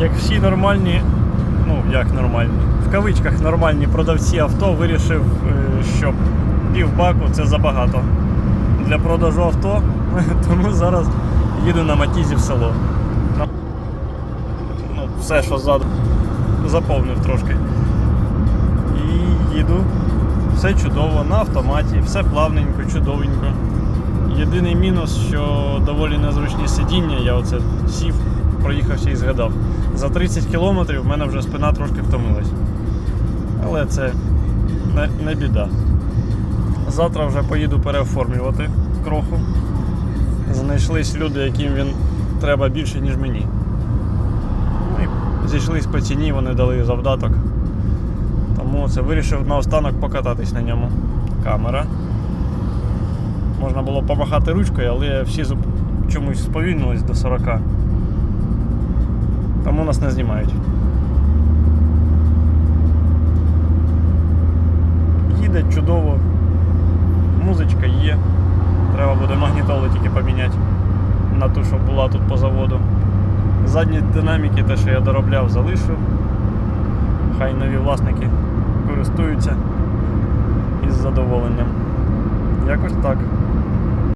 як всі нормальні, ну як нормальні, в кавичках нормальні продавці авто вирішив, е, що півбаку це забагато для продажу авто, тому зараз їду на Матізі в село. Ну, все, що ззаду заповнив трошки. І їду. Все чудово, на автоматі, все плавненько, чудовенько. Єдиний мінус, що доволі незручні сидіння, я оце сів, проїхався і згадав. За 30 кілометрів в мене вже спина трошки втомилась. Але це не, не біда. Завтра вже поїду переоформлювати кроху. Знайшлись люди, яким він треба більше, ніж мені. Ну і зійшлись по ціні, вони дали завдаток. Тому це вирішив наостанок покататись на ньому. Камера. Можна було помахати ручкою, але всі чомусь сповільнились до 40. Тому нас не знімають. Їде чудово. Музичка є. Треба буде магнітолу тільки поміняти на ту, що була тут по заводу. Задні динаміки, те, що я доробляв, залишу. Хай нові власники користуються із задоволенням. Якось так.